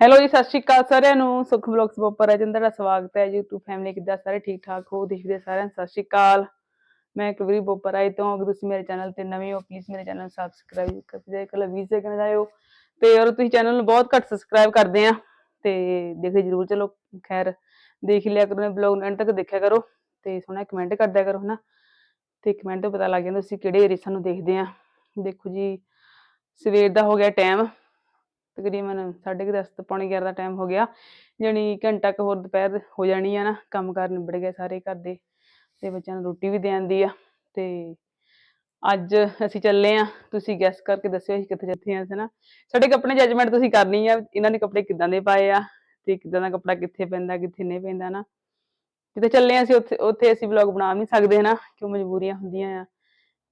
Hello ਜੀ, ਸਤਿ ਸ਼੍ਰੀ ਅਕਾਲ ਸਾਰਿਆਂ ਨੂੰ। ਸੁਖ ਬਲੌਗਸ ਉੱਪਰ ਰਜਿੰਦਰ ਦਾ ਸਵਾਗਤ ਹੈ YouTube ਫੈਮਿਲੀ ਕਿੱਦਾਂ ਸਾਰੇ? ਠੀਕ ਠਾਕ ਹੋ? ਦੇਖਦੇ ਸਾਰਿਆਂ ਨੂੰ। ਸਤਿ ਸ਼੍ਰੀ ਅਕਾਲ। ਮੈਂ ਕਵਰੀ ਬੋਪਰ ਆਈ ਤੋਂ। ਅਗਰ ਤੁਸੀਂ ਮੇਰੇ ਚੈਨਲ ਤੇ ਨਵੇਂ ਹੋ ਪਲੀਜ਼ ਮੇਰੇ ਚੈਨਲ ਸਬਸਕ੍ਰਾਈਬ ਕਰ ਦਿਓ ਕਲ ਵੀਜ਼ੇ ਕਰਨ ਆਇਓ ਤੇ ਔਰ ਤੁਸੀਂ ਚੈਨਲ ਨੂੰ ਬਹੁਤ ਘੱਟ ਸਬਸਕ੍ਰਾਈਬ ਕਰਦੇ ਆ, ਤੇ ਦੇਖੇ ਜਰੂਰ ਚਲੋ। ਖੈਰ, ਦੇਖ ਲਿਆ ਕਰੋ ਬਲੌਗ ਨੂੰ ਐਂਡ ਤੱਕ ਦੇਖਿਆ ਕਰੋ। ਤੇ ਸੋਹਣਾ ਕਮੈਂਟ ਕਰ ਦਿਆ ਕਰੋ, ਹਨਾ? ਤੇ ਕਮੈਂਟ ਤੋਂ ਪਤਾ ਲੱਗ ਜਾਂਦਾ ਤੁਸੀਂ ਕਿਹੜੇ ਏਰੀਏ ਸਾਨੂੰ ਦੇਖਦੇ ਆ। ਦੇਖੋ ਜੀ, ਸਵੇਰ ਦਾ ਹੋ ਗਿਆ ਟਾਈਮ ਤਕਰੀਬਨ 10:30 ਤੋਂ ਪੌਣੇ 11 ਦਾ ਟਾਈਮ ਹੋ ਗਿਆ। ਜਾਣੀ ਘੰਟਾ ਕੁ ਹੋਰ ਦੁਪਹਿਰ ਹੋ ਜਾਣੀ ਆ ਨਾ, ਕੰਮ ਕਾਰ ਨਿਬੜ ਗਏ ਸਾਰੇ ਘਰ ਦੇ ਤੇ ਬੱਚਿਆਂ ਨੂੰ ਰੋਟੀ ਵੀ ਦੇ ਆਂਦੀ ਆ। ਤੇ ਅੱਜ ਅਸੀਂ ਚੱਲੇ ਆ, ਤੁਸੀਂ ਗੈਸ ਕਰਕੇ ਦੱਸਿਓ ਅਸੀਂ ਕਿੱਥੇ ਜਾਂਦੇ ਆ ਹਨਾ ਸਾਡੇ ਕੱਪੜੇ ਜੱਜਮੈਂਟ ਤੁਸੀਂ ਕਰਨੀ ਆ, ਇਹਨਾਂ ਨੇ ਕੱਪੜੇ ਕਿੱਦਾਂ ਦੇ ਪਾਏ ਆ ਤੇ ਕਿੱਦਾਂ ਦਾ ਕੱਪੜਾ ਕਿੱਥੇ ਪੈਂਦਾ, ਕਿੱਥੇ ਨਹੀਂ ਪੈਂਦਾ, ਨਾ? ਜਿੱਥੇ ਚੱਲੇ ਆ ਅਸੀਂ, ਉੱਥੇ ਉੱਥੇ ਅਸੀਂ ਵਲੌਗ ਬਣਾ ਨਹੀਂ ਸਕਦੇ ਹਨਾ ਕਿਉਂ ਮਜਬੂਰੀਆਂ ਹੁੰਦੀਆਂ ਆ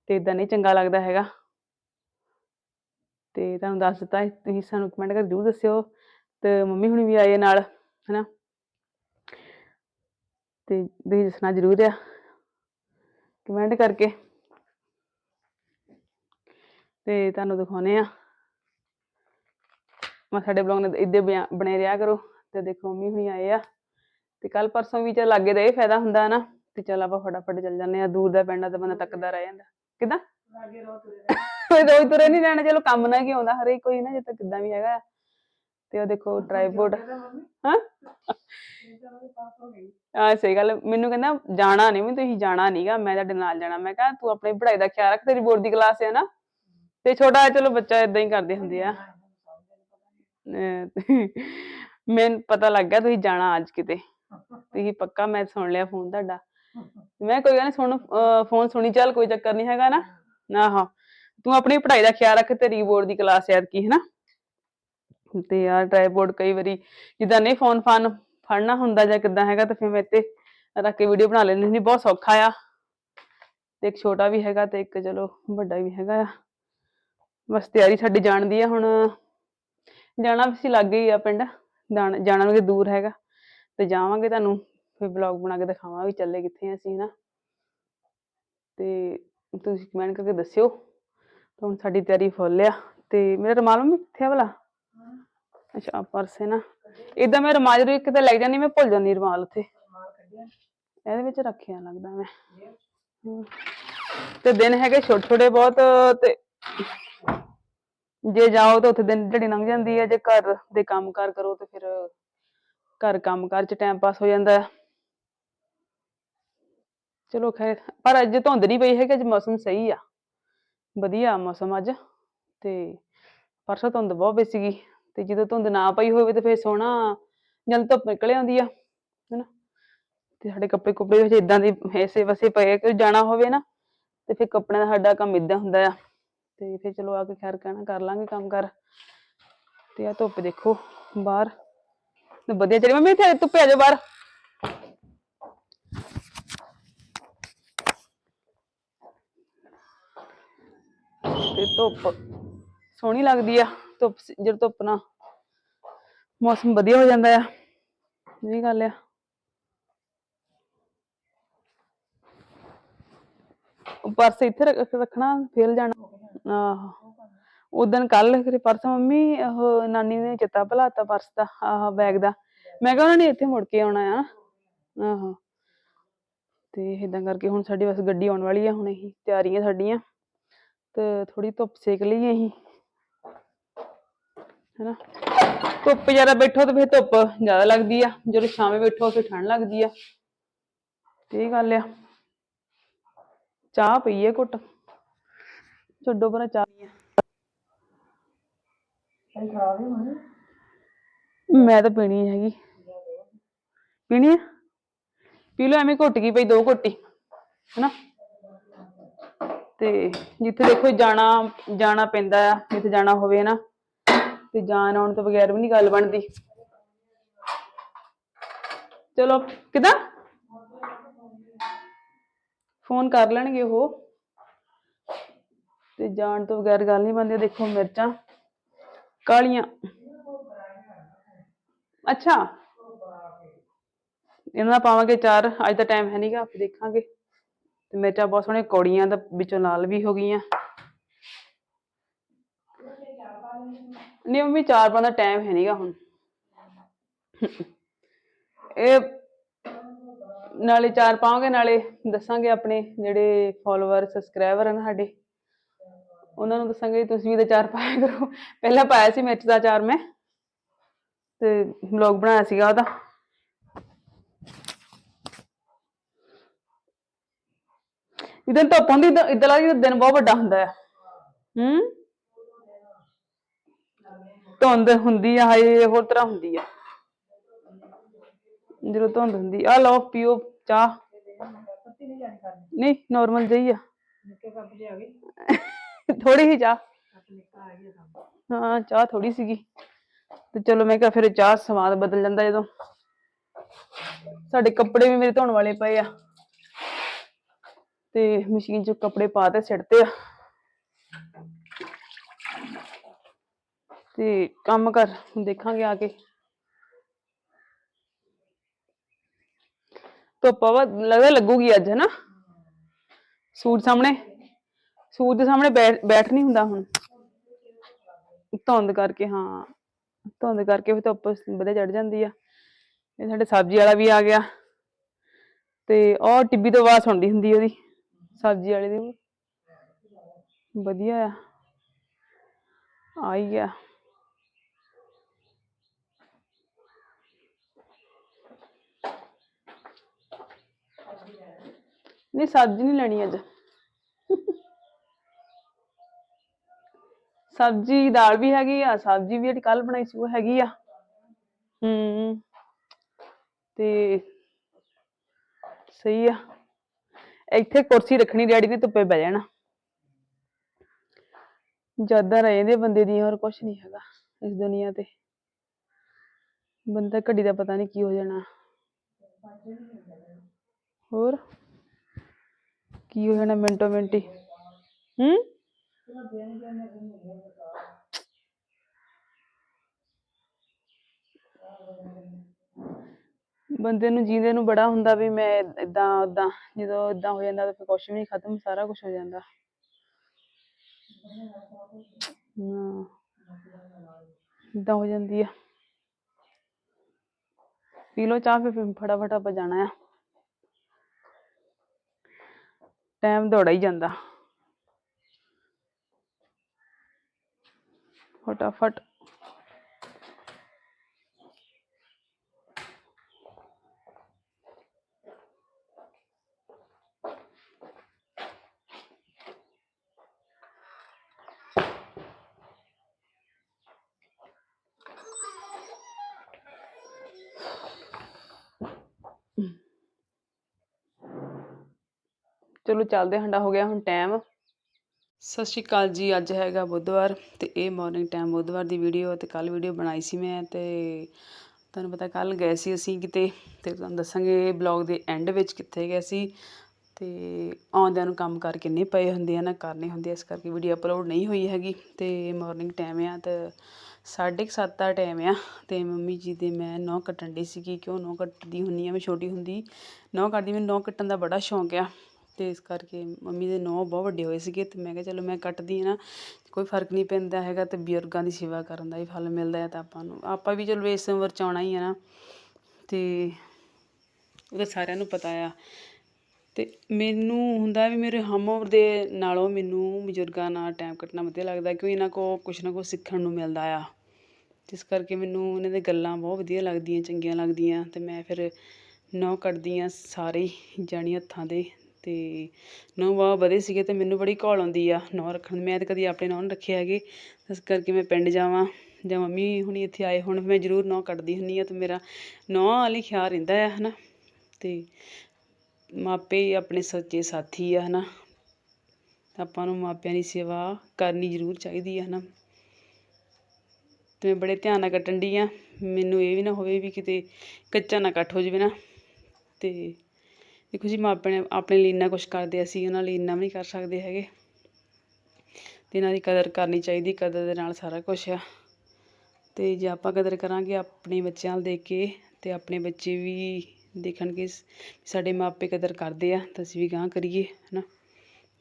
ਤੇ ਇਦਾਂ ਨਹੀਂ ਚੰਗਾ ਲੱਗਦਾ ਹੈਗਾ। ਤੇ ਤੁਹਾਨੂੰ ਦੱਸ ਦਿੱਤਾ ਹੈ, ਤੁਸੀਂ ਸਾਨੂੰ ਕਮੈਂਟ ਕਰਕੇ ਜ਼ਰੂਰ ਦੱਸਿਓ ਤੇ ਮੰਮੀ ਹੁਣੀ ਵੀ ਆਏ ਆ ਨਾਲ ਹਨਾ? ਤੇ ਤੁਸੀਂ ਦੱਸਣਾ ਜ਼ਰੂਰ ਆ ਕਮੈਂਟ ਕਰਕੇ। ਤੇ ਤੁਹਾਨੂੰ ਦਿਖਾਉਨੇ ਆ। ਮੈਂ ਸਾਡੇ ਬਲੌਗ ਨੇ ਇੱਦੇ ਬਣੇ ਰਿਹਾ ਕਰੋ ਤੇ ਦੇਖੋ ਮੰਮੀ ਹੁਣੀ ਆਏ ਆ। ਤੇ ਕੱਲ ਪਰਸੋਂ ਵੀ ਚੱਲ ਲਾਗੇ ਦਾ ਇਹ ਫਾਇਦਾ ਹੁੰਦਾ ਨਾ ਤੇ ਚੱਲ ਆਪਾਂ ਫਟਾਫਟ ਚੱਲ ਜਾਂਦੇ ਆ ਦੂਰ ਦਾ ਪਿੰਡ ਆ ਤਾਂ ਬੰਦਾ ਤੱਕਦਾ ਰਹਿ ਜਾਂਦਾ। ਕਿਦਾਂ? ਕੋਈ ਰੋਜ਼ ਤੁਰੇ ਨਹੀਂ ਰਹਿਣਾ ਚਲੋ ਕੰਮ ਨਾ ਕੀ ਆਉਂਦਾ ਹਰੇਕ ਕੋਈ ਨਾ ਜੇ ਤਾਂ ਕਿੱਦਾਂ ਵੀ ਹੈਗਾ। ਤੇ ਉਹ ਦੇਖੋ ਟ੍ਰਾਈਪੋਡ ਹਾਂ? ਹਾਂ ਸਹੀ ਗੱਲ। ਮੈਨੂੰ ਕਹਿੰਦਾ ਜਾਣਾ ਨਹੀਂ ਵੀ ਤੁਸੀਂ ਜਾਣਾ ਨਹੀਂਗਾ ਮੈਂ ਤੁਹਾਡੇ ਨਾਲ ਜਾਣਾ। ਮੈਂ ਕਿਹਾ ਤੂੰ ਆਪਣੀ ਪੜ੍ਹਾਈ ਦਾ ਖਿਆਲ ਰੱਖ ਤੇਰੀ ਬੋਰਡ ਦੀ ਕਲਾਸ ਹੈ ਨਾ? ਤੇ ਛੋਟਾ ਚਲੋ ਬੱਚਾ ਇਦਾਂ ਹੀ ਕਰਦੇ ਹੁੰਦੇ ਆ। ਮੈਨੂੰ ਪਤਾ ਲੱਗ ਗਿਆ ਤੁਸੀਂ ਜਾਣਾ ਅੱਜ ਕਿਤੇ। ਤੁਸੀਂ ਪੱਕਾ ਮੈਂ ਸੁਣ ਲਿਆ ਫੋਨ ਤੁਹਾਡਾ। ਮੈਂ ਕੋਈ ਗੱਲ ਨਹੀਂ ਸੁਣ ਫੋਨ ਸੁਣੀ ਚੱਲ ਕੋਈ ਚੱਕਰ ਨਹੀਂ ਹੈਗਾ ਨਾ। ਨਾ ਹਾਂ। ਤੂੰ ਆਪਣੀ ਪੜ੍ਹਾਈ ਦਾ ਖਿਆਲ ਰੱਖ ਤੇਰੀ ਬੋਰਡ ਦੀ ਕਲਾਸ ਯਾਦ ਕੀ ਹੈ ਨਾ ਤੇ ਯਾਰ ਟ੍ਰਾਈਪੋਡ ਕਈ ਵਾਰੀ ਜਿੱਦਾਂ ਨਹੀਂ ਫੋਨ ਫਾਨ ਫੜਨਾ ਹੁੰਦਾ ਜਾਂ ਕਿੱਦਾਂ ਹੈਗਾ ਤਾਂ ਫਿਰ ਮੈਂ ਤੇ ਰੱਖ ਕੇ ਵੀਡੀਓ ਬਣਾ ਲੈਂਦੀ ਹੁੰਦੀ, ਬਹੁਤ ਸੌਖਾ ਆ। ਤੇ ਇੱਕ ਛੋਟਾ ਵੀ ਹੈਗਾ ਤੇ ਇੱਕ ਚਲੋ ਵੱਡਾ ਵੀ ਹੈਗਾ ਆ। ਬਸ ਤਿਆਰੀ ਸਾਡੀ ਜਾਣ ਦੀ ਆ, ਹੁਣ ਜਾਣਾ ਵੀ ਸੀ ਲੱਗੇ ਹੀ ਆ ਪਿੰਡ, ਜਾਣਾ ਜਾਣਾ ਵੀ ਦੂਰ ਹੈਗਾ। ਤੇ ਜਾਵਾਂਗੇ ਤੁਹਾਨੂੰ ਫਿਰ ਵਲੌਗ ਬਣਾ ਕੇ ਦਿਖਾਵਾਂ ਵੀ ਚੱਲੇ ਕਿੱਥੇ ਅਸੀਂ ਨਾ ਤੇ ਤੁਸੀਂ ਕਮੈਂਟ ਕਰਕੇ ਦੱਸਿਓ। ਹੁਣ ਸਾਡੀ ਤਿਆਰੀ ਫੁੱਲ ਆ ਤੇ ਮੇਰਾ ਰੁਮਾਲ ਵੀ ਕਿੱਥੇ ਆ ਭਲਾ? ਅੱਛਾ ਪਰਸ ਹੈ ਨਾ। ਇਦਾਂ ਮੈਂ ਰੁਮਾਲ ਜਦੋਂ ਕਿਤੇ ਲੈ ਜਾਂਦੀ ਮੈਂ ਭੁੱਲ ਜਾਂਦੀ ਰੁਮਾਲ ਉੱਥੇ ਇਹਦੇ ਵਿੱਚ ਰੱਖਿਆ ਲੱਗਦਾ ਮੈਂ। ਤੇ ਦਿਨ ਹੈਗੇ ਛੋਟੇ ਛੋਟੇ ਬਹੁਤ ਤੇ ਜੇ ਜਾਓ ਤਾਂ ਉੱਥੇ ਦਿਨ ਝੜੀ ਲੰਘ ਜਾਂਦੀ ਹੈ ਜੇ ਘਰ ਦੇ ਕੰਮ ਕਾਰ ਕਰੋ ਤੇ ਫਿਰ ਘਰ ਕੰਮ ਕਾਰ ਚ ਟਾਈਮ ਪਾਸ ਹੋ ਜਾਂਦਾ। ਹੈ ਚਲੋ ਖੈਰ ਪਰ ਅੱਜ ਧੁੰਦ ਨਹੀਂ ਪਈ ਹੈਗੀ ਅੱਜ ਮੌਸਮ ਸਹੀ ਆ। ਵਧੀਆ ਮੌਸਮ ਅੱਜ ਤੇ ਪਰਸੋਂ ਧੁੰਦ ਬਹੁਤ ਪਈ ਸੀਗੀ ਤੇ ਜਦੋਂ ਧੁੰਦ ਨਾ ਪਈ ਹੋਵੇ ਤੇ ਫਿਰ ਸੋਹਣਾ ਜਲ ਧੁੱਪ ਨਿਕਲ ਆਉਂਦੀ ਆ, ਹਨਾ? ਤੇ ਸਾਡੇ ਕੱਪੜੇ ਕੁੱਪੜੇ ਵਿੱਚ ਇਦਾਂ ਦੇ ਐਸੇ ਵਸੇ ਪਏ ਆ ਕਿ ਜਾਣਾ ਹੋਵੇ ਨਾ, ਤੇ ਫੇਰ ਕੱਪੜਿਆਂ ਦਾ ਸਾਡਾ ਕੰਮ ਇਦਾਂ ਹੁੰਦਾ ਆ। ਤੇ ਫੇਰ ਚਲੋ ਆ ਕੇ ਖੈਰ ਕਹਿਣਾ ਕਰ ਲਾਂਗੇ ਕੰਮ ਕਰ। ਤੇ ਆ ਧੁੱਪ ਦੇਖੋ ਬਾਹਰ। ਤੇ ਵਧੀਆ ਚੜੀ ਮੰਮੀ ਇੱਥੇ ਧੁੱਪੇ ਆ ਜਾਓ ਬਾਹਰ। ਤੇ ਧੁੱਪ ਸੋਹਣੀ ਲੱਗਦੀ ਆ, ਧੁੱਪ ਸ- ਧੁੱਪ ਨਾ ਮੌਸਮ ਵਧੀਆ ਹੋ ਜਾਂਦਾ ਆ। ਇਹ ਗੱਲ ਆ। ਪਰਸ ਇੱਥੇ ਰੱਖਣਾ, ਫਿਰ ਜਾਣਾ। ਆਹੋ। ਉਦਣ ਕੱਲ ਫਿਰ ਪਰਸ ਮੰਮੀ, ਉਹ ਨਾਨੀ ਨੇ ਚੇਤਾ ਭੁਲਾਤਾ ਪਰਸ ਦਾ, ਆਹ ਬੈਗ ਦਾ। ਮੈਂ ਕਿਹਾ ਉਹਨਾਂ ਨੇ ਇੱਥੇ ਮੁੜ ਕੇ ਆਉਣਾ ਆ। ਆਹੋ। ਤੇ ਇਦਾਂ ਕਰਕੇ ਹੁਣ ਸਾਡੀ ਬਸ ਗੱਡੀ ਆਉਣ ਵਾਲੀ ਆ, ਹੁਣ ਅਸੀਂ ਤਿਆਰੀਆਂ ਸਾਡੀਆਂ। ਤੇ ਥੋੜੀ ਧੁੱਪ ਸੇਕ ਲਈਏ ਅਸੀਂ ਹੈਨਾ ਧੁੱਪ ਜ਼ਿਆਦਾ ਬੈਠੋ ਤਾਂ ਫਿਰ ਧੁੱਪ ਜ਼ਿਆਦਾ ਲੱਗਦੀ ਆ ਜਦੋਂ ਛਾਵੇਂ ਬੈਠੋ ਫਿਰ ਠੰਡ ਲੱਗਦੀ ਆ ਤੇ ਇਹ ਗੱਲ ਆ ਚਾਹ ਪਈ ਹੈ ਘੁੱਟ ਛੱਡੋ ਪਰਾਂ ਚਾਹ ਮੈਂ ਤਾਂ ਪੀਣੀ ਨੀ ਹੈਗੀ ਪੀਣੀ ਹੈ ਪੀ ਲਓ ਐਵੇਂ ਘੁੱਟ ਗਈ ਪਈ ਦੋ ਘੁੱਟੀ ਹੈਨਾ ਤੇ ਜਿੱਥੇ ਦੇਖੋ ਜਾਣਾ ਜਾਣਾ ਪੈਂਦਾ ਆ, ਜਿੱਥੇ ਜਾਣਾ ਹੋਵੇ ਨਾ ਤੇ ਜਾਣ ਆਉਣ ਤੋਂ ਬਗੈਰ ਵੀ ਨਹੀਂ ਗੱਲ ਬਣਦੀ। ਚਲੋ, ਕਿਦਾਂ? ਫੋਨ ਕਰ ਲੈਣਗੇ ਉਹ। ਤੇ ਜਾਣ ਤੋਂ ਬਗੈਰ ਗੱਲ ਨਹੀਂ ਬਣਦੀ, ਦੇਖੋ ਮਿਰਚਾਂ, ਕਾਲੀਆਂ। ਅੱਛਾ। ਇਹਨਾਂ ਦਾ ਪਾਵਾਂਗੇ ਚਾਰ, ਅੱਜ ਦਾ ਟਾਈਮ ਹੈ ਨਹੀਂਗਾ ਆਪ ਦੇਖਾਂਗੇ। ਤੇ ਮਿਰਚਾਂ ਬਹੁਤ ਸੋਹਣੀਆਂ ਕੌੜੀਆਂ ਦਾ ਵਿੱਚੋਂ ਲਾਲ ਵੀ ਹੋ ਗਈਆਂ। ਨਹੀਂ ਮੰਮੀ, ਚਾਰ ਪਾਉਣ ਦਾ ਟਾਈਮ ਹੈ ਨਹੀਂਗਾ ਹੁਣ। ਇਹ ਨਾਲੇ ਚਾਰ ਪਾਵਾਂਗੇ ਨਾਲੇ ਦੱਸਾਂਗੇ ਆਪਣੇ ਜਿਹੜੇ ਫਾਲੋਅਰ ਸਬਸਕ੍ਰਾਈਬਰ ਹਨ ਸਾਡੇ। ਉਹਨਾਂ ਨੂੰ ਦੱਸਾਂਗੇ ਤੁਸੀਂ ਵੀ ਤੇ ਚਾਰ ਪਾਇਆ ਕਰੋ। ਪਹਿਲਾਂ ਪਾਇਆ ਸੀ ਮਿਰਚ ਦਾ ਚਾਰ ਮੈਂ, ਤੇ ਵਲੌਗ ਬਣਾਇਆ ਸੀਗਾ ਉਹਦਾ। ਇਦਾਂ ਧੁੱਪ ਹੁੰਦੀ ਇਦਾਂ ਲੱਗਦਾ ਦਿਨ ਬਹੁਤ ਵੱਡਾ ਹੁੰਦਾ ਹੈ। ਹੂੰ? ਧੁੰਦ ਹੁੰਦੀ ਆ, ਹਾਏ ਹੋਰ ਤਰ੍ਹਾਂ ਹੁੰਦੀ ਆ। ਜਦੋਂ ਧੁੰਦ ਹੁੰਦੀ ਆ ਲਓ, ਪੀਓ ਚਾਹ। ਨਹੀਂ ਨਾਰਮਲ ਜਿਹੀ ਆ। ਥੋੜੀ ਹੀ ਚਾਹ। ਹਾਂ, ਚਾਹ ਥੋੜੀ ਸੀਗੀ। ਤੇ ਚਲੋ ਮੈਂ ਕਿਹਾ ਫਿਰ ਚਾਹ ਸਵਾਦ ਬਦਲ ਜਾਂਦਾ ਜਦੋਂ। ਸਾਡੇ ਕੱਪੜੇ ਵੀ ਮੇਰੇ ਧੋਣ ਵਾਲੇ ਪਏ ਆ। ਤੇ ਮਸ਼ੀਨ 'ਚ ਕੱਪੜੇ ਪਾ ਤੇ ਸਿੱਟਦੇ ਆ। ਤੇ ਕੰਮ ਕਰ ਦੇਖਾਂਗੇ ਆ ਕੇ। ਧੁੱਪ ਵਾ ਲੱਗਦਾ ਲੱਗੂਗੀ ਅੱਜ, ਹਨਾ? ਸੂਰਜ ਸਾਹਮਣੇ, ਸੂਰਜ ਦੇ ਸਾਹਮਣੇ ਬੈਠ ਬੈਠ ਨਹੀਂ ਹੁੰਦਾ ਹੁਣ। ਧੁੰਦ ਕਰਕੇ, ਹਾਂ। ਧੁੰਦ ਕਰਕੇ ਵੀ ਧੁੱਪ ਵਧੀਆ ਚੜ ਜਾਂਦੀ ਆ। ਇਹ ਸਾਡੇ ਸਬਜ਼ੀ ਵਾਲਾ ਵੀ ਆ ਗਿਆ। ਤੇ ਉਹ ਟਿੱਬੀ ਤੋਂ ਆਵਾਜ਼ ਸੁਣਦੀ ਹੁੰਦੀ ਉਹਦੀ। ਸਬਜ਼ੀ ਵਾਲੇ ਦੀ। ਵਧੀਆ ਆ। ਆ। ਨਹੀਂ, ਸਬਜ਼ੀ ਨਹੀਂ ਲੈਣੀ ਅੱਜ। ਸਬਜ਼ੀ ਦਾਲ ਵੀ ਹੈਗੀ ਆ, ਸਬਜ਼ੀ ਵੀ ਜਿਹੜੀ ਕੱਲ ਬਣਾਈ ਸੀ, ਉਹ ਹੈਗੀ ਆ। ਹੂੰ। ਤੇ ਸਹੀ ਆ। ਇੱਥੇ ਕੁਰਸੀ ਰੱਖਣੀ ਡੈਡੀ ਨੇ ਧੁੱਪੇ ਬਹਿ ਜਾਣਾ। ਜ਼ਿਆਦਾ ਰਹਿੰਦੇ ਬੰਦੇ ਦੀ, ਹੋਰ ਕੁਝ ਨਹੀਂ ਹੈਗਾ ਇਸ ਦੁਨੀਆ ਤੇ। ਬੰਦਾ ਘੜੀ ਦਾ ਪਤਾ ਨਹੀਂ ਕੀ ਹੋ ਜਾਣਾ। ਹੋਰ? ਕੀ ਹੋ ਜਾਣਾ ਮਿੰਟੋ ਮਿੰਟੀ ਹੂੰ? ਬੰਦੇ ਨੂੰ ਜੀਂਦੇ ਨੂੰ ਬੜਾ ਹੁੰਦਾ ਵੀ ਮੈਂ ਇਦਾਂ ਉਦਾਂ ਜਦੋਂ ਇਦਾਂ ਹੋ ਜਾਂਦਾ ਤਾਂ ਫਿਰ ਕੁਛ ਵੀ ਨਹੀਂ ਖਤਮ, ਸਾਰਾ ਕੁਝ ਹੋ ਜਾਂਦਾ। ਹਾਂ ਇਦਾਂ ਹੋ ਜਾਂਦੀ ਆ। ਪੀ ਲਓ ਚਾਹ ਫਿਰ ਫਿਰ ਫਟਾਫਟ ਆਪਾਂ ਜਾਣਾ ਆ। ਟਾਈਮ ਦੌੜਾ ਹੀ ਜਾਂਦਾ। ਫਟਾਫਟ। ਚਲੋ ਚੱਲਦੇ ਹਾਂ, ਹੋ ਗਿਆ ਹੁਣ ਟਾਈਮ ਸਤਿ ਸ਼੍ਰੀ ਅਕਾਲ ਜੀ ਅੱਜ ਹੈਗਾ ਬੁੱਧਵਾਰ ਤੇ ਇਹ ਮਾਰਨਿੰਗ ਟਾਈਮ ਬੁੱਧਵਾਰ ਦੀ ਵੀਡੀਓ ਤੇ ਕੱਲ ਵੀਡੀਓ ਬਣਾਈ ਸੀ ਮੈਂ ਤੇ ਤੁਹਾਨੂੰ ਪਤਾ ਕੱਲ ਗਏ ਸੀ ਅਸੀਂ ਕਿਤੇ ਤੇ ਤੁਹਾਨੂੰ ਦੱਸਾਂਗੇ ਬਲੌਗ ਦੇ ਐਂਡ ਵਿੱਚ ਕਿੱਥੇ ਗਏ ਸੀ ਤੇ ਆਉਂਦਿਆਂ ਨੂੰ ਕੰਮ ਕਰ ਕਿੰਨੇ ਪਏ ਹੁੰਦੇ ਆ ਨਾ ਕਰਨੇ ਹੁੰਦੇ ਇਸ ਕਰਕੇ ਵੀਡੀਓ ਅਪਲੋਡ ਨਹੀਂ ਹੋਈ ਹੈਗੀ ਤੇ ਮਾਰਨਿੰਗ ਟਾਈਮ ਆ ਤੇ ਸਾਢੇ ਕੁ ਸੱਤ ਦਾ ਟਾਈਮ ਆ ਤੇ ਮੰਮੀ ਜੀ ਦੇ ਮੈਂ ਨਹੁੰ ਕੱਟਣ ਡਈ ਸੀਗੀ ਕਿਉਂ ਨਹੁੰ ਕੱਟਦੀ ਹੁੰਨੀ ਆ ਮੈਂ ਛੋਟੀ ਹੁੰਦੀ ਨਹੁੰ ਕੱਟਦੀ ਮੈਨੂੰ ਨਹੁੰ ਕੱਟਣ ਦਾ ਬੜਾ ਸ਼ੌਂਕ ਆ। ਅਤੇ ਇਸ ਕਰਕੇ ਮੰਮੀ ਦੇ ਨਹੁੰ ਬਹੁਤ ਵੱਡੇ ਹੋਏ ਸੀਗੇ ਅਤੇ ਮੈਂ ਕਿਹਾ ਚਲੋ ਮੈਂ ਕੱਟਦੀ ਹਾਂ ਨਾ, ਕੋਈ ਫ਼ਰਕ ਨਹੀਂ ਪੈਂਦਾ ਹੈਗਾ ਅਤੇ ਬਜ਼ੁਰਗਾਂ ਦੀ ਸੇਵਾ ਕਰਨ ਦਾ ਹੀ ਫਲ ਮਿਲਦਾ ਹੈ ਤਾਂ ਆਪਾਂ ਨੂੰ। ਆਪਾਂ ਵੀ ਚਲੋ ਇਸ ਉਮਰ 'ਚ ਆਉਣਾ ਹੀ ਆ ਨਾ ਅਤੇ ਉਹ ਤਾਂ ਸਾਰਿਆਂ ਨੂੰ ਪਤਾ ਆ। ਅਤੇ ਮੈਨੂੰ ਹੁੰਦਾ ਵੀ ਮੇਰੇ ਹਮ ਉਮਰ ਦੇ ਨਾਲੋਂ ਮੈਨੂੰ ਬਜ਼ੁਰਗਾਂ ਨਾਲ ਟਾਈਮ ਕੱਟਣਾ ਵਧੀਆ ਲੱਗਦਾ ਕਿਉਂਕਿ ਇਹਨਾਂ ਕੋਲ ਕੁਛ ਨਾ ਕੁਛ ਸਿੱਖਣ ਨੂੰ ਮਿਲਦਾ ਆ। ਜਿਸ ਕਰਕੇ ਮੈਨੂੰ ਇਹਨਾਂ ਦੀਆਂ ਗੱਲਾਂ ਬਹੁਤ ਵਧੀਆ ਲੱਗਦੀਆਂ, ਚੰਗੀਆਂ ਲੱਗਦੀਆਂ ਅਤੇ ਮੈਂ ਫਿਰ ਨਹੁੰ ਕੱਟਦੀ ਹਾਂ ਸਾਰੇ ਹੀ ਜਾਣੀ ਹੱਥਾਂ ਦੇ ਅਤੇ ਨਹੁੰ ਬਹੁਤ ਵਧੇ ਸੀਗੇ ਅਤੇ ਮੈਨੂੰ ਬੜੀ ਘੋਲ ਆਉਂਦੀ ਆ ਨਹੁੰ ਰੱਖਣ ਮੈਂ ਤਾਂ ਕਦੀ ਆਪਣੇ ਨਹੁੰ ਨਹੀਂ ਰੱਖੇ ਹੈਗੇ। ਇਸ ਕਰਕੇ ਮੈਂ ਪਿੰਡ ਜਾਵਾਂ ਜਾਂ ਮੰਮੀ ਹੁਣੀ ਇੱਥੇ ਆਏ ਹੁਣ, ਮੈਂ ਜ਼ਰੂਰ ਨਹੁੰ ਕੱਟਦੀ ਹੁੰਦੀ ਹਾਂ ਅਤੇ ਮੇਰਾ ਨਹੁੰ ਵਾਲੀ ਖਿਆਲ ਰਹਿੰਦਾ ਆ ਹੈ ਨਾ ਅਤੇ ਮਾਪੇ ਆਪਣੇ ਸੱਚੇ ਸਾਥੀ ਆ ਹੈ ਨਾ ਆਪਾਂ ਨੂੰ ਮਾਪਿਆਂ ਦੀ ਸੇਵਾ ਕਰਨੀ ਜ਼ਰੂਰ ਚਾਹੀਦੀ ਆ ਹੈ ਨਾ ਤੇ ਮੈਂ ਬੜੇ ਧਿਆਨ ਨਾਲ ਕੱਟਣ ਡਈ ਆ। ਮੈਨੂੰ ਇਹ ਵੀ ਨਾ ਹੋਵੇ ਵੀ ਕਿਤੇ ਕੱਚਾ ਨਾ ਕੱਟ ਹੋ ਜਾਵੇ ਨਾ। ਤੇ ਦੇਖੋ ਜੀ ਮਾਪੇ ਆਪਣੇ ਲਈ ਇੰਨਾ ਕੁਛ ਕਰਦੇ ਅਸੀਂ ਉਹਨਾਂ ਲਈ ਇੰਨਾ ਵੀ ਨਹੀਂ ਕਰ ਸਕਦੇ ਹੈਗੇ। ਤੇ ਇਹਨਾਂ ਦੀ ਕਦਰ ਕਰਨੀ ਚਾਹੀਦੀ, ਕਦਰ ਦੇ ਨਾਲ ਸਾਰਾ ਕੁਝ ਆ। ਤੇ ਜੇ ਆਪਾਂ ਕਦਰ ਕਰਾਂਗੇ ਆਪਣੇ ਬੱਚਿਆਂ ਨੂੰ ਦੇਖ ਕੇ ਤੇ ਆਪਣੇ ਬੱਚੇ ਵੀ ਦੇਖਣਗੇ ਸਾਡੇ ਮਾਪੇ ਕਦਰ ਕਰਦੇ ਆ, ਤਾਂ ਅਸੀਂ ਵੀ ਗਾਂਹ ਕਰੀਏ, ਹਨਾ?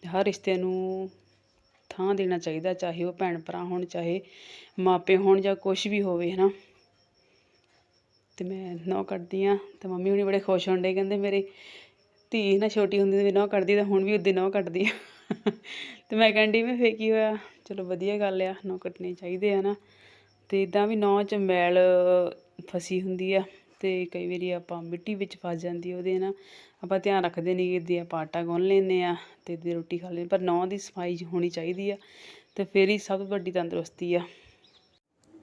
ਹਰ ਰਿਸ਼ਤੇ ਨੂੰ ਥਾਂ ਦੇਣਾ ਚਾਹੀਦਾ, ਚਾਹੇ ਉਹ ਭੈਣ ਭਰਾ ਹੋਣ, ਚਾਹੇ ਮਾਪੇ ਹੋਣ ਜਾਂ ਕੁਝ ਵੀ ਹੋਵੇ, ਹਨਾ? ਤੇ ਮੈਂ ਨੌ ਕੱਢਦੀ ਆ, ਤੇ ਮੰਮੀ ਹੁਣੀ ਬੜੇ ਖੁਸ਼ ਹੁੰਦੇ ਕਹਿੰਦੇ ਮੇਰੇ ਧੀ ਨਾ ਛੋਟੀ ਹੁੰਦੀ ਤੇ ਨੌ ਕੱਢਦੀ ਤਾਂ ਹੁਣ ਵੀ ਉਦੀ ਨਹੁੰ ਕੱਢਦੀ ਆ। ਤੇ ਮੈਂ ਕਹਿੰਦੀ ਮੈਂ ਫੇਰ ਕੀ ਹੋਇਆ? ਚਲੋ ਵਧੀਆ ਗੱਲ ਆ ਨਹੁੰ ਕੱਟਣੇ ਚਾਹੀਦੇ ਆ ਨਾ। ਤੇ ਇਦਾਂ ਵੀ ਨਹੁੰ ਚ ਮੈਲ ਫਸੀ ਹੁੰਦੀ ਆ ਤੇ ਕਈ ਵਾਰੀ ਆਪਾਂ ਮਿੱਟੀ ਵਿੱਚ ਫਸ ਜਾਂਦੀ ਉਹਦੇ ਨਾ ਆਪਾਂ ਧਿਆਨ ਰੱਖਦੇ ਨਹੀਂ ਕਿ ਆਪਾਂ ਆਟਾ ਗੁੰਨ ਲੈਂਦੇ ਆ ਤੇ ਦੀ ਰੋਟੀ ਖਾ ਲੈਂਦੇ ਪਰ ਨਹੁੰ ਦੀ ਸਫ਼ਾਈ ਹੋਣੀ ਚਾਹੀਦੀ ਆ ਤੇ ਫਿਰ ਹੀ ਸਭ ਤੋਂ ਵੱਡੀ ਤੰਦਰੁਸਤੀ ਆ।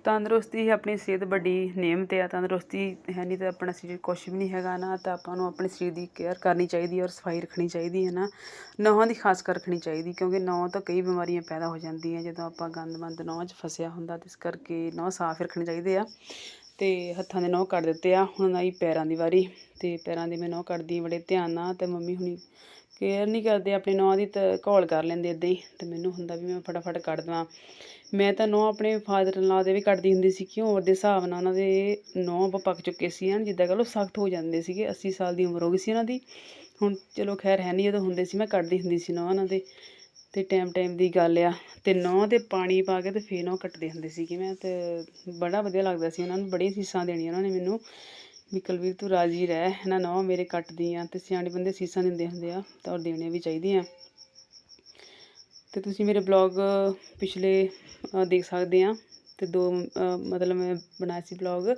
ਤੰਦਰੁਸਤੀ ਹੀ ਆਪਣੀ ਸਿਹਤ ਵੱਡੀ ਨੇਮਤ ਆ। ਤੰਦਰੁਸਤੀ ਹੈ ਨਹੀਂ ਤਾਂ ਆਪਣਾ ਸਰੀਰ ਕੁਛ ਵੀ ਨਹੀਂ ਹੈਗਾ ਨਾ, ਤਾਂ ਆਪਾਂ ਨੂੰ ਆਪਣੇ ਸਰੀਰ ਦੀ ਕੇਅਰ ਕਰਨੀ ਚਾਹੀਦੀ ਔਰ ਸਫ਼ਾਈ ਰੱਖਣੀ ਚਾਹੀਦੀ ਹੈ ਨਾ। ਨਹੁੰ ਦੀ ਖਾਸ ਕਰ ਰੱਖਣੀ ਚਾਹੀਦੀ, ਕਿਉਂਕਿ ਨਹੁੰ ਤੋਂ ਕਈ ਬਿਮਾਰੀਆਂ ਪੈਦਾ ਹੋ ਜਾਂਦੀਆਂ ਜਦੋਂ ਆਪਾਂ ਗੰਦਮੰਦ ਨਹੁੰ 'ਚ ਫਸਿਆ ਹੁੰਦਾ, ਤੇ ਇਸ ਕਰਕੇ ਨਹੁੰ ਸਾਫ਼ ਰੱਖਣੀ ਚਾਹੀਦੇ ਆ। ਤੇ ਹੱਥਾਂ ਦੇ ਨਹੁੰ ਕੱਢ ਦਿੱਤੇ ਆ, ਹੁਣ ਆਈ ਪੈਰਾਂ ਦੀ ਵਾਰੀ, ਤੇ ਪੈਰਾਂ ਦੀ ਮੈਂ ਨਹੁੰ ਕੱਢਦੀ ਬੜੇ ਧਿਆਨ ਨਾਲ, ਤੇ ਮੰਮੀ ਹੁਣੀ ਕੇਅਰ ਨਹੀਂ ਕਰਦੇ, ਆਪਣੇ ਨਹੁੰ ਦੀ ਤਾਂ ਘੋਲ ਕਰ ਲੈਂਦੇ ਇਦਾਂ ਹੀ। ਤੇ ਮੈਨੂੰ ਹੁੰਦਾ ਵੀ ਮੈਂ ਫਟਾਫਟ ਕੱਢ ਦਵਾਂ। ਮੈਂ ਤਾਂ ਨਹੁੰ ਆਪਣੇ ਫਾਦਰ ਇਨ ਦੇ ਵੀ ਕੱਢਦੀ ਹੁੰਦੀ ਸੀ, ਕਿਉਂ? ਉਮਰ ਦੇ ਹਿਸਾਬ ਨਾਲ ਉਹਨਾਂ ਦੇ ਨਹੁੰ ਪੱਕ ਚੁੱਕੇ ਸੀ ਹਨ, ਜਿੱਦਾਂ ਕਹ ਲਓ ਸਖਤ ਹੋ ਜਾਂਦੇ ਸੀਗੇ। 80 ਸਾਲ ਦੀ ਉਮਰ ਹੋ ਗਈ ਸੀ ਉਹਨਾਂ ਦੀ। ਹੁਣ ਚਲੋ ਖੈਰ ਹੈ ਨਹੀਂ ਜਦੋਂ ਹੁੰਦੇ ਸੀ ਮੈਂ ਕੱਢਦੀ ਹੁੰਦੀ ਸੀ ਨਹੁੰ ਉਹਨਾਂ ਦੇ। ਤੇ ਟਾਈਮ ਟਾਈਮ ਦੀ ਗੱਲ ਆ, ਤੇ ਨਹੁੰ ਤੇ ਪਾਣੀ ਪਾ ਕੇ ਤੇ ਫੇਰ ਨਹੁੰ ਕੱਟਦੇ ਹੁੰਦੇ ਸੀਗੇ। ਮੈਂ ਤੇ ਬੜਾ ਵਧੀਆ ਲੱਗਦਾ ਸੀ, ਉਹਨਾਂ ਨੂੰ ਬੜੀਆਂ ਸੀਸਾਂ ਦੇਣੀਆਂ ਉਹਨਾਂ ਨੇ ਮੈਨੂੰ। ਵੀ ਕੁਲਵੀਰ ਤੂੰ ਰਾਜੀ ਰਹਿ, ਹੈ ਨਾ? ਨਹੁੰ ਮੇਰੇ ਕੱਟਦੀ ਆ ਤੇ ਸਿਆਣੇ ਬੰਦੇ ਸੀਸਾਂ ਦਿੰਦੇ ਹੁੰਦੇ ਆ ਤਾਂ ਔਰ ਦੇਣੀਆਂ ਵੀ ਚਾਹੀਦੀਆਂ। ਤੇ ਤੁਸੀਂ ਮੇਰੇ ਬਲੌਗ ਪਿਛਲੇ ਦੇਖ ਸਕਦੇ ਆ। ਤੇ ਦੋ ਮਤਲਬ ਮੈਂ ਬਣਾਇਆ ਸੀ ਬਲੌਗ।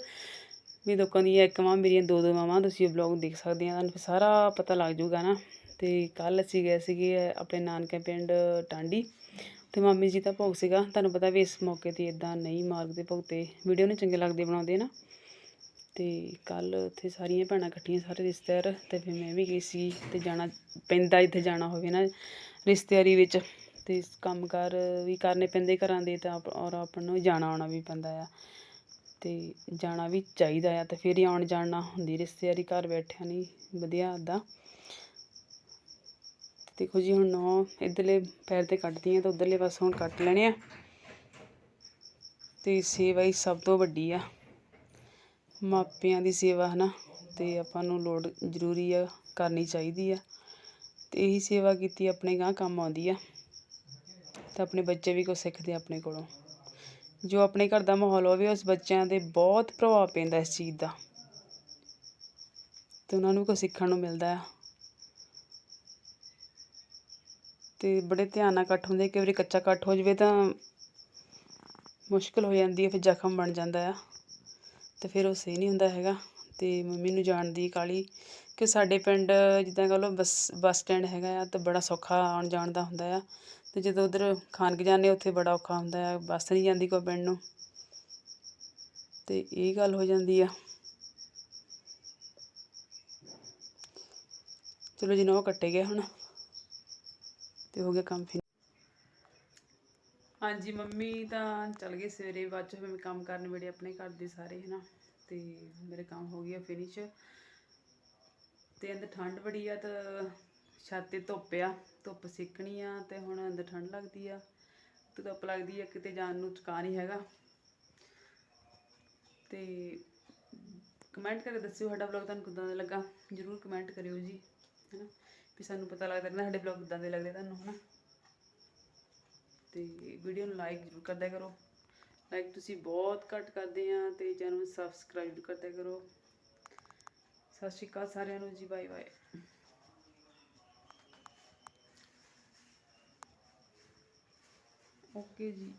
ਵੀ ਲੋਕਾਂ ਦੀਆਂ ਇੱਕ ਮਾਂ ਮੇਰੀਆਂ ਦੋ ਦੋ ਮਾਵਾਂ, ਤੁਸੀਂ ਉਹ ਬਲੌਗ ਦੇਖ ਸਕਦੇ ਆ। ਤੁਹਾਨੂੰ ਸਾਰਾ ਪਤਾ ਲੱਗ ਜਾਊਗਾ ਨਾ। ਤੇ ਕੱਲ ਅਸੀਂ ਗਏ ਸੀਗੇ ਆਪਣੇ ਨਾਨਕੇ ਪਿੰਡ ਟਾਂਡੀ। ਤੇ ਮਾਮੀ ਜੀ ਦਾ ਭੋਗ ਸੀਗਾ। ਤੁਹਾਨੂੰ ਪਤਾ ਵੀ ਇਸ ਮੌਕੇ ਤੇ ਇਦਾਂ ਨਹੀਂ ਮਾਰਗ ਦੇ ਭੋਗ ਤੇ। ਵੀਡੀਓ ਨੂੰ ਚੰਗੇ ਲੱਗਦੇ ਬਣਾਉਂਦੇ ਨਾ। ਅਤੇ ਕੱਲ੍ਹ ਉੱਥੇ ਸਾਰੀਆਂ ਭੈਣਾਂ ਇਕੱਠੀਆਂ, ਸਾਰੇ ਰਿਸ਼ਤੇਦਾਰ ਅਤੇ ਫਿਰ ਮੈਂ ਵੀ ਗਈ ਸੀ ਅਤੇ ਜਾਣਾ ਪੈਂਦਾ ਇੱਥੇ ਜਾਣਾ ਹੋਵੇ ਨਾ ਰਿਸ਼ਤੇਦਾਰੀ ਵਿੱਚ ਅਤੇ ਕੰਮ ਕਾਰ ਵੀ ਕਰਨੇ ਪੈਂਦੇ ਘਰਾਂ ਦੇ ਤਾਂ ਆਪ- ਔਰ ਆਪਾਂ ਨੂੰ ਜਾਣਾ ਆਉਣਾ ਵੀ ਪੈਂਦਾ ਆ। ਅਤੇ ਜਾਣਾ ਵੀ ਚਾਹੀਦਾ ਆ ਅਤੇ ਫਿਰ ਹੀ ਆਉਣ ਜਾਣ ਜਾਣਾ ਹੁੰਦੀ ਰਿਸ਼ਤੇਦਾਰੀ, ਘਰ ਬੈਠਿਆਂ ਨਹੀਂ ਵਧੀਆ ਆਦਾ। ਦੇਖੋ ਜੀ ਹੁਣ ਨੌ ਇਧਰਲੇ ਪੈਰ ਤੇ ਕੱਟਦੀ ਆ ਤਾਂ ਉਧਰਲੇ ਪਾਸੇ ਹੁਣ ਕੱਟ ਲੈਣੇ ਆ। ਤੇ ਸੇਵਾ ਹੀ ਸਭ ਤੋਂ ਵੱਡੀ ਆ। ਮਾਪਿਆਂ ਦੀ ਸੇਵਾ ਹੈ ਨਾ ਅਤੇ ਆਪਾਂ ਨੂੰ ਲੋੜ ਜ਼ਰੂਰੀ ਆ, ਕਰਨੀ ਚਾਹੀਦੀ ਆ। ਅਤੇ ਇਹੀ ਸੇਵਾ ਕੀਤੀ ਆਪਣੇ ਗਾਂ ਕੰਮ ਆਉਂਦੀ ਆ। ਤਾਂ ਆਪਣੇ ਬੱਚੇ ਵੀ ਕੁਛ ਸਿੱਖਦੇ ਆਪਣੇ ਕੋਲੋਂ। ਜੋ ਆਪਣੇ ਘਰ ਦਾ ਮਾਹੌਲ ਹੋਵੇ, ਉਸ ਬੱਚਿਆਂ ਦੇ ਬਹੁਤ ਪ੍ਰਭਾਵ ਪੈਂਦਾ ਇਸ ਚੀਜ਼ ਦਾ। ਅਤੇ ਉਹਨਾਂ ਨੂੰ ਕੁਛ ਸਿੱਖਣ ਨੂੰ ਮਿਲਦਾ ਆ। ਅਤੇ ਬੜੇ ਧਿਆਨ ਨਾਲ ਕੱਟ ਹੁੰਦੇ ਕਈ ਵਾਰੀ ਕੱਚਾ ਕੱਟ ਹੋ ਜਾਵੇ ਤਾਂ ਮੁਸ਼ਕਿਲ ਹੋ ਜਾਂਦੀ ਹੈ ਫਿਰ ਜ਼ਖਮ ਬਣ ਜਾਂਦਾ ਆ। ਅਤੇ ਫਿਰ ਉਹ ਸਹੀ ਨਹੀਂ ਹੁੰਦਾ ਹੈਗਾ ਅਤੇ ਮੰਮੀ ਨੂੰ ਜਾਣ ਦੀ ਕਾਲੀ ਕਿ ਸਾਡੇ ਪਿੰਡ ਜਿੱਦਾਂ ਕਹਿ ਲਓ ਬੱਸ ਬੱਸ ਸਟੈਂਡ ਹੈਗਾ ਆ ਤਾਂ ਬੜਾ ਸੌਖਾ ਆਉਣ ਜਾਣ ਦਾ ਹੁੰਦਾ ਆ ਅਤੇ ਜਦੋਂ ਉੱਧਰ ਖਾਨਕ ਜਾਂਦੇ ਉੱਥੇ ਬੜਾ ਔਖਾ ਹੁੰਦਾ ਆ, ਬੱਸ ਨਹੀਂ ਜਾਂਦੀ ਕੋਈ ਪਿੰਡ ਨੂੰ। ਅਤੇ ਇਹ ਗੱਲ ਹੋ ਜਾਂਦੀ ਆ। ਚਲੋ ਜੀ ਨੋ ਕੱਟੇ ਗਏ ਹੁਣ ਅਤੇ ਹੋ ਗਿਆ ਕੰਮ ਫਿਰ ਹਾਂਜੀ, ਮੰਮੀ ਤਾਂ ਚਲ ਗਏ ਸਵੇਰੇ, ਬਾਅਦ ਚ ਫਿਰ ਮੈਂ ਕੰਮ ਕਰਨ ਵੇਲੇ ਆਪਣੇ ਘਰ ਦੇ ਸਾਰੇ, ਹਨਾ। ਤੇ ਮੇਰੇ ਕੰਮ ਹੋ ਗਿਆ ਫਿਨਿਸ਼ ਤੇ ਅੰਦਰ ਠੰਡ ਬੜੀ ਆ, ਤਾਂ ਛੱਤ ਤੇ ਧੁੱਪ ਆ, ਧੁੱਪ ਸਿੱਕਣੀ ਆ, ਤੇ ਹੁਣ ਅੰਦਰ ਠੰਡ ਲੱਗਦੀ ਆ। ਤੇ ਧੁੱਪ ਲੱਗਦੀ ਆ, ਕਿਤੇ ਜਾਣ ਨੂੰ ਚੁਕਾ ਨਹੀਂ ਹੈਗਾ। ਤੇ ਕਮੈਂਟ ਕਰਕੇ ਦੱਸਿਓ ਸਾਡਾ ਵਲੌਗ ਤੁਹਾਨੂੰ ਕਿੱਦਾਂ ਦਾ ਲੱਗਾ। ਜਰੂਰ ਕਮੈਂਟ ਕਰਿਓ ਜੀ, ਹੈਨਾ। ਵੀ ਸਾਨੂੰ ਪਤਾ ਲੱਗਦਾ ਰਹਿੰਦਾ ਸਾਡੇ ਵਲੌਗ ਕਿੱਦਾਂ ਦੇ ਲੱਗਦੇ ਤੁਹਾਨੂੰ, ਹਨਾ। ਤੇ ਵੀਡੀਓ ਨੂੰ ਲਾਈਕ ਜ਼ਰੂਰ ਕਰਦਿਆ ਕਰੋ। ਲਾਈਕ ਤੁਸੀਂ ਬਹੁਤ ਘੱਟ ਕਰਦੇ ਆ ਤੇ ਚੈਨਲ ਨੂੰ ਸਬਸਕ੍ਰਾਈਬ ਕਰਦਿਆ ਕਰੋ। ਸਤਿ ਸ਼੍ਰੀ ਅਕਾਲ ਸਾਰਿਆਂ ਨੂੰ ਜੀ ਬਾਏ ਬਾਏ ਓਕੇ ਜੀ।